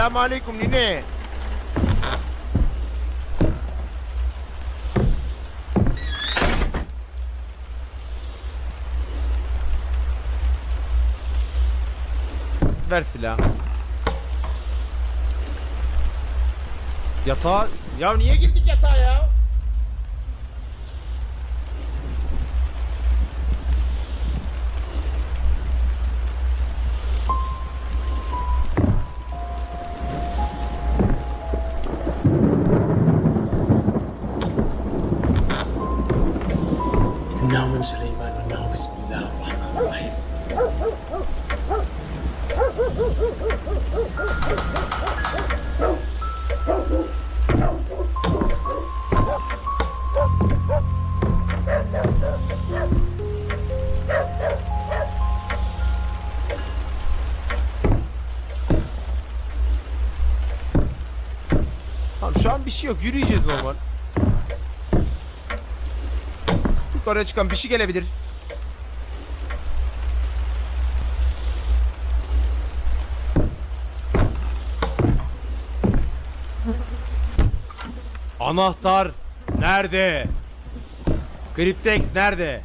Selamun aleyküm nine. Ver silah. Yatağa... Ya niye girdik yatağa ya? Aleyhisselam Süleyman'ın Bismillahirrahmanirrahim. Tamam şu an bir şey yok. Yürüyeceğiz normal. Yukarıya çıkan bir şey gelebilir. Anahtar nerede? Cryptex nerede?